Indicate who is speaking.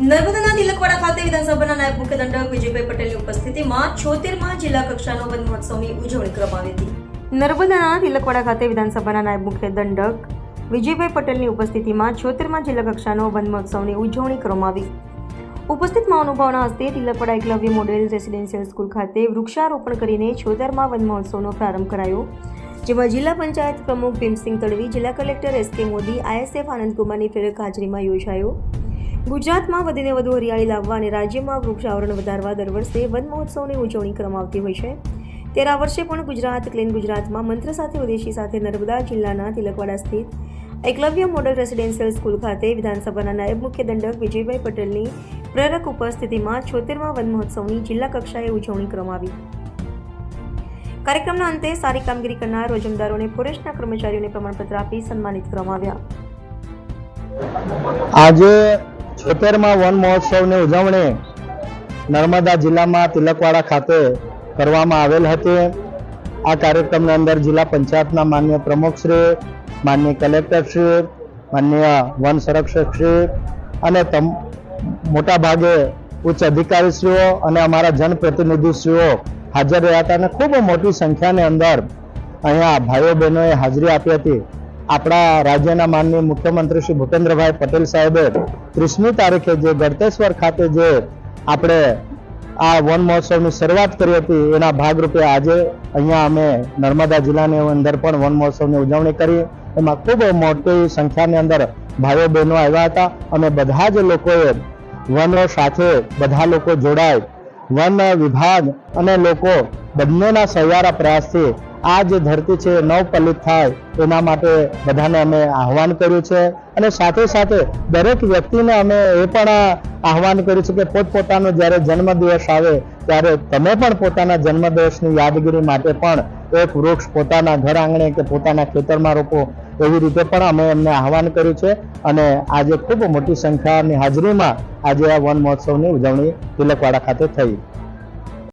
Speaker 1: નર્મદાના તિલકવાડા ખાતે વિધાનસભાના નાયબ મુખ્ય દંડક વિજયભાઈ પટેલની ઉપસ્થિતિમાં છોતેરમાં જિલ્લા કક્ષાનો વન મહોત્સવની ઉજવણી કરવામાં આવી હતી. નર્મદાના તિલકવાડા ખાતે વિધાનસભાના નાયબ મુખ્ય દંડક વિજયભાઈ પટેલની ઉપસ્થિતિમાં છોતેરમાં જિલ્લા કક્ષાનો વન મહોત્સવની ઉજવણી કરવામાં આવી. ઉપસ્થિત મહાનુભાવના હસ્તે Tilakwada Eklavya model residential school ખાતે વૃક્ષારોપણ કરીને છોતેરમાં વન મહોત્સવનો પ્રારંભ કરાયો. જેમાં જિલ્લા પંચાયત પ્રમુખ ભીમસિંહ તડવી જિલ્લા કલેક્ટર એસ કે મોદી, આઈએસએફ આનંદકુમારની પ્રેરક હાજરીમાં યોજાયો. ગુજરાતમાં વધીને વધુ હરિયાળી લાવવા અને રાજ્યમાં વૃક્ષાવરણ વધારવા દર વર્ષે વન મહોત્સવની ઉજવણી કરવામાં આવતી હોય છે. ત્યારે આ વર્ષે પણ ગુજરાત, ક્લીન ગુજરાતમાં મંત્ર સાથે ઉદ્દેશી સાથે નર્મદા જિલ્લાના તિલકવાડા સ્થિત એકલવ્ય મોડલ રેસિડેન્શિયલ સ્કૂલ ખાતે વિધાનસભાના નાયબ મુખ્ય દંડક વિજયભાઈ પટેલની પ્રેરક ઉપસ્થિતિમાં છોતેરમા વન મહોત્સવની જિલ્લા કક્ષાએ ઉજવણી કરવામાં આવી. કાર્યક્રમના અંતે સારી કામગીરી કરનાર રોજમદારોને, ફોરેસ્ટના કર્મચારીઓને પ્રમાણપત્ર આપી સન્માનિત કરવામાં આવ્યા.
Speaker 2: આજે છોતેરમાં વન મહોત્સવની ઉજવણી નર્મદા જિલ્લામાં તિલકવાડા ખાતે કરવામાં આવેલ હતી. આ કાર્યક્રમની અંદર જિલ્લા પંચાયતના માન્ય પ્રમુખશ્રી, માન્ય કલેક્ટરશ્રી, માન્ય વન સંરક્ષકશ્રી અને મોટા ભાગે ઉચ્ચ અધિકારીશ્રીઓ અને અમારા જનપ્રતિનિધિશ્રીઓ હાજર રહ્યા હતા અને ખૂબ મોટી સંખ્યાની અંદર અહીંયા ભાઈઓ બહેનોએ હાજરી આપી હતી. આપણા રાજ્યના માનનીય મુખ્યમંત્રી શ્રી ભૂપેન્દ્રભાઈ પટેલ સાહેબે ત્રીસમી તારીખે જે ગળતેશ્વર ખાતે જે આપણે આ વન મહોત્સવની શરૂઆત કરી હતી, એના ભાગરૂપે આજે અહીંયા અમે નર્મદા જિલ્લાની અંદર પણ વન મહોત્સવની ઉજવણી કરી. એમાં ખૂબ મોટી સંખ્યાની અંદર ભાઈઓ બહેનો આવ્યા હતા અને બધા જ લોકોએ વનો સાથે બધા લોકો જોડાય. વન વિભાગ અને લોકો બંનેના સહિયારા પ્રયાસથી આ જે ધરતી છે નવપલિત થાય, એના માટે બધાને અમે આહવાન કર્યું છે. અને સાથે સાથે દરેક વ્યક્તિને અમે એ પણ આહવાન કર્યું છે કે પોતપોતાનો જ્યારે જન્મદિવસ આવે, ત્યારે તમે પણ પોતાના જન્મદિવસની યાદગીરી માટે પણ એક વૃક્ષ પોતાના ઘર આંગણે કે પોતાના ખેતરમાં રોપો, એવી રીતે પણ અમે એમને આહવાન કર્યું છે. અને આજે ખૂબ મોટી સંખ્યાની હાજરીમાં આજે આ વન મહોત્સવની ઉજવણી તિલકવાડા ખાતે થઈ.